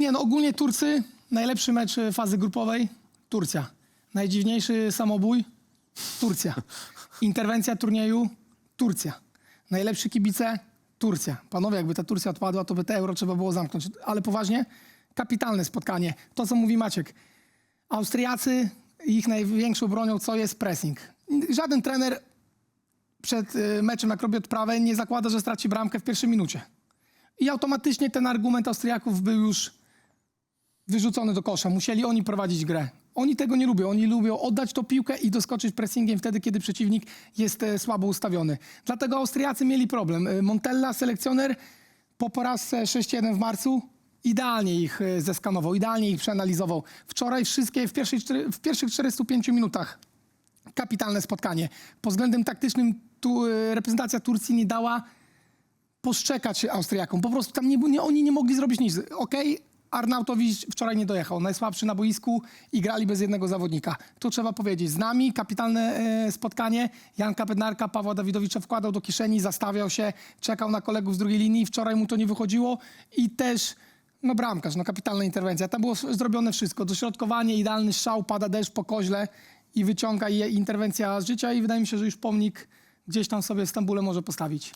Nie no, ogólnie Turcy, najlepszy mecz e, fazy grupowej, Turcja. Najdziwniejszy samobój, Turcja. Interwencja turnieju, Turcja. Najlepszy kibice, Turcja. Panowie, jakby ta Turcja odpadła, to by te euro trzeba było zamknąć. Ale poważnie, kapitalne spotkanie. To, co mówi Maciek. Austriacy, ich największą bronią, co jest pressing. Żaden trener przed y, meczem, jak robi odprawę, nie zakłada, że straci bramkę w pierwszej minucie. I automatycznie ten argument Austriaków był już wyrzucony do kosza. Musieli oni prowadzić grę. Oni tego nie lubią. Oni lubią oddać tą piłkę i doskoczyć pressingiem wtedy, kiedy przeciwnik jest e, słabo ustawiony. Dlatego Austriacy mieli problem. E, Montella, selekcjoner, po porażce 6-1 w marcu, idealnie ich e, zeskanował, idealnie ich przeanalizował. Wczoraj wszystkie w, pierwszej, cztery- w pierwszych 405 minutach kapitalne spotkanie. Pod względem taktycznym tu, reprezentacja Turcji nie dała poszczekać Austriakom. Po prostu tam nie, nie, oni nie mogli zrobić nic. Okej, Arnautowicz wczoraj nie dojechał, najsłabszy na boisku i grali bez jednego zawodnika. To trzeba powiedzieć. Z nami kapitalne e, spotkanie. Janka Bednarka, Pawła Dawidowicza wkładał do kieszeni, zastawiał się, czekał na kolegów z drugiej linii. Wczoraj mu to nie wychodziło i też no bramkarz, no kapitalna interwencja. Tam było zrobione wszystko. Dośrodkowanie, idealny strzał, pada deszcz po koźle i wyciąga je interwencja z życia i wydaje mi się, że już pomnik gdzieś tam sobie w Stambule może postawić.